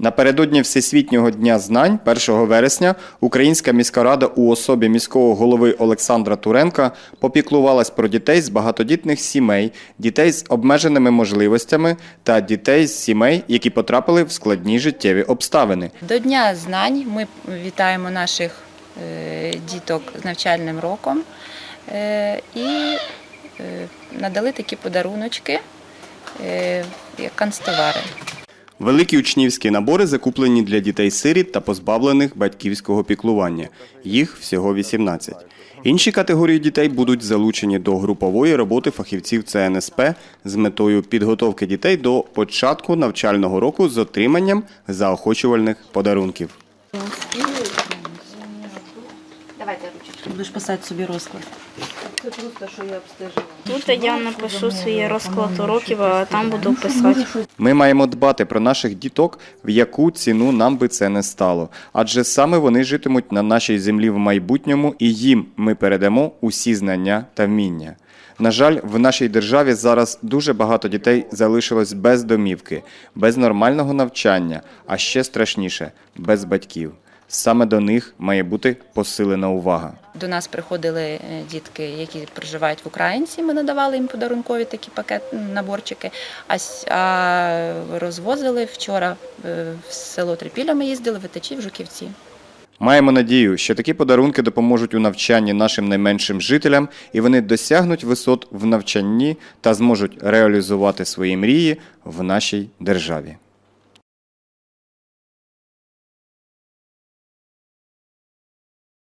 Напередодні Всесвітнього дня знань 1 вересня Українська міська рада у особі міського голови Олександра Туренка попіклувалась про дітей з багатодітних сімей, дітей з обмеженими можливостями та дітей з сімей, які потрапили в складні життєві обставини. До Дня знань ми вітаємо наших е, діток з навчальним роком е, і е, надали такі подаруночки, як канцтовари. Великі учнівські набори закуплені для дітей-сиріт та позбавлених батьківського піклування. Їх всього 18. Інші категорії дітей будуть залучені до групової роботи фахівців ЦНСП з метою підготовки дітей до початку навчального року з отриманням заохочувальних подарунків. Давайте Будеш писати собі розклад. Тут я напишу свій розклад уроків, а там буду писати. Ми маємо дбати про наших діток, в яку ціну нам би це не стало. Адже саме вони житимуть на нашій землі в майбутньому, і їм ми передамо усі знання та вміння. На жаль, в нашій державі зараз дуже багато дітей залишилось без домівки, без нормального навчання, а ще страшніше без батьків. Саме до них має бути посилена увага. До нас приходили е, дітки, які проживають в Українці. Ми надавали їм подарункові такі пакет наборчики. А, розвозили вчора е, в село Трипілля. Ми їздили в Ітачі, в Жуківці. Маємо надію, що такі подарунки допоможуть у навчанні нашим найменшим жителям, і вони досягнуть висот в навчанні та зможуть реалізувати свої мрії в нашій державі.